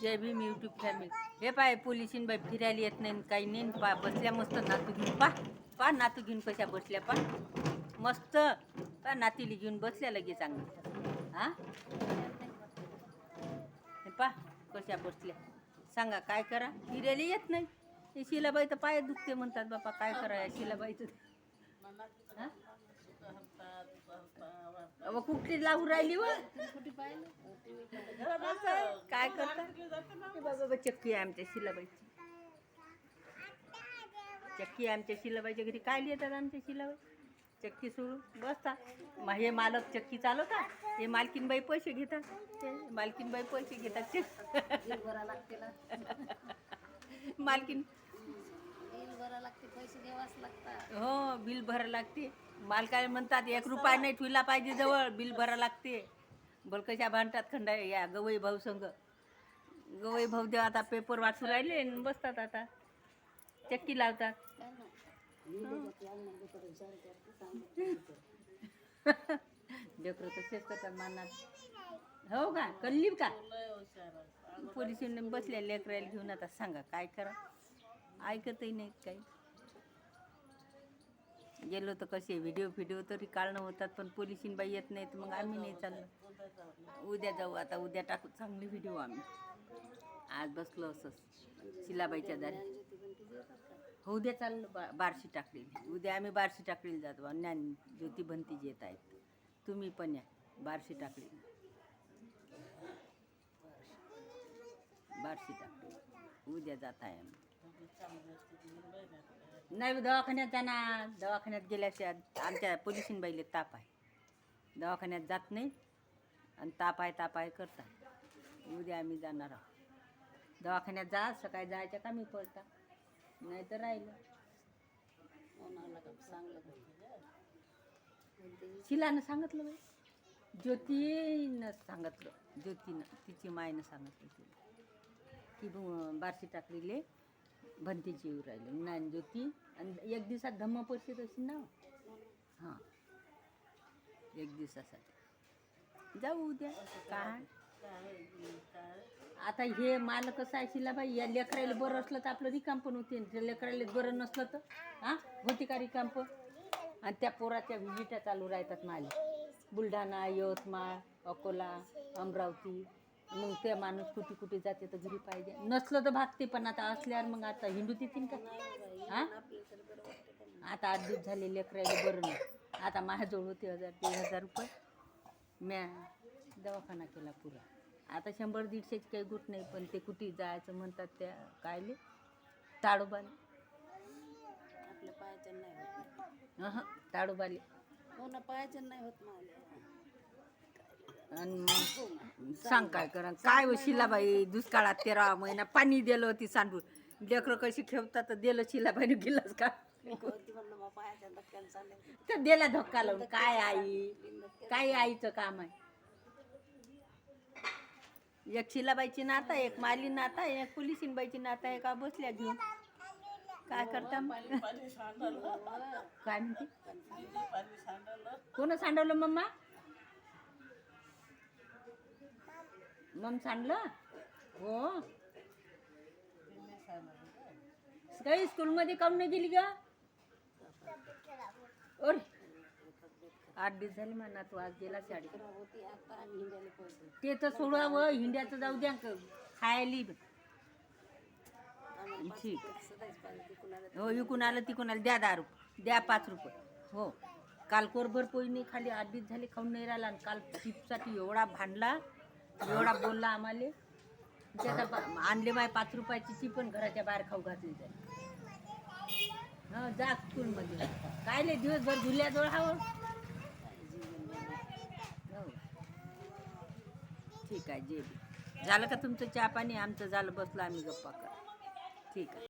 जय Bhim YouTube family हे पाय पोलिसीन बाई फिरायला येत नाही काही नाही. पा बसल्या मस्त नातू घेऊन. पा पा नातू घेऊन कशा बसल्या पा. मस्त. पा नातीला घेऊन बसल्या लगे चांगली हा? हे पा कशा बसल्या. सांगा काय करा? फिरायला येत नाही. हे शिलाबाई तर पाय दुखते म्हणतात बापा काय करा या शिलाबाईचं? हा? अहो, कुठली लावून राहिली व? काय करता? बाबा चक्की आहे आमच्या शिलाबाईची. चक्की आहे आमच्या शिलाबाईच्या घरी. काय लिहितात आमच्या शिलाबाई? चक्की सोडून बसतात मग हे मालक चक्की चालवतात. हे मालकीनबाई पैसे घेतात. ते मालकीनबाई पैसे घेतात. मालकीन बिल भरा लागते पैसे द्यावाच लागतात. हो बिल भरा लागते. मालकाला म्हणतात एक रुपया नाही ठेवला पाहिजे जवळ बिल भरा लागते. बलकशा भांडतात खंडा या गवई भाऊ संघ गवई भाऊ देव आता पेपर वाचू राहिले आणि बसतात आता. चक्की लावतात. काय लेकरं तसेच करतात मानात. हो का? कल्ली का? पोलीस बसल्या लेकरायला घेऊन आता सांगा काय करा? ऐकतही नाहीत काही. गेलो तर कसे व्हिडिओ व्हिडिओ तरी काढणं होतात पण पोलिसीन बाई येत नाहीत मग आम्ही नाही चाललो उद्या जाऊ आता उद्या टाकू चांगली व्हिडिओ आम्ही. आज बसलो असंच शिलाबाईच्या दारी. हो उद्या चाललो बा बारशी टाकलेली. उद्या आम्ही बारशी टाकलेली जातो. बा ज्ञान ज्योती भंतीजी येत आहेत. तुम्ही पण या बारशी टाकली बारशी टाकली उद्या जात आहे आम्ही. नाही दवाखान्यात जाणार. दवाखान्यात गेल्याच्या आमच्या पोलिसीनबाईले ताप आहे. दवाखान्यात जात नाही आणि ताप आहे ताप आहे करतात. उद्या आम्ही जाणार आहोत. दवाखान्यात जा सकाळी जायच्या कामी पडता नाही तर राहिलं सांगलं शिलानं सांगितलं बाई. ज्योतीनं सांगितलं. ज्योतीनं तिची मायनं सांगितलं तिला. की ब- बारशी टाकलेले भंतीची येऊ राहिले. ज्ञानज्योती आणि एक दिवसात धम्म परिषद असेल ना? हां. एक दिवसासाठी. जाऊ उद्या. काय? आता हे माल कसं आहे शिलाबाई या लेकराला बरं असलं तर आपलं रिकाम पण होते. त्या लेकराला बरं नसलं तर हां? होते का रिकाम पण? आणि त्या पोराच्या विजिटा चालू राहतात माले. बुलढाणा यवतमाळ अकोला अमरावती. मग ते माणूस कुठे कुठे जाते तर घरी पाहिजे. नसलं तर भागते पण आता असल्यावर मग आता हिंडू तिथीन का? हां? आता आठ दिवस झाले लेकरायला बरं नाही. आता माझ्याजवळ होते हजार दीड हजार रुपये. म्या दवाखाना केला पुरा. आता शंभर दीडशेची काही गुट नाही पण ते कुठे जायचं म्हणतात त्या कायले? ताडोबाले. आपल्या पायाचं नाही होत. अहं, ताडोबाले. हो ना पायाचं नाही होत मला आणि मग सांग काय करा. काय हो शिलाबाई दुष्काळात तेरा महिना पाणी दिलं होती सांडून. लेकरं कशी खेळतात तर दिलं शिलाबाईने गेलंच का? तर दिला धक्का लावून. काय आई? काय आईचं काम आहे? एक शिलाबाईची नाता एक माली नाता एक पोलिसीनबाईची नाता आहे का? बसल्या घेऊन. काय करता? काय म्हणते? कोण सांडवलं मम्मा? मम सांडलं? हो. काही स्कूलमध्ये काऊन नाही गेली का अरे आठ दिवस झाले म्हणा तू आज गेला साडी ते तर सोडावं हिंड्याचं जाऊ द्या खायली. ठीक. हो इकून आलं तिकून आलं द्या दहा रुपये द्या पाच रुपये. हो. काल कोरभर पोळी नाही खाली आठ दिवस झाले खाऊन नाही राहिला आणि काल चिपसाठी एवढा भांडला. एवढा बोलला आम्हाला. त्याचा आणले माय पाच रुपयाची ती पण घराच्या बाहेर खाऊ घातली जाईल हो जा स्कूलमध्ये काय लय दिवसभर झुल्याजवळ हवं हो. ठीक आहे जे झालं का तुमचं चहा पाणी? आमचं झालं बसलं आम्ही गप्पा कर. ठीक आहे.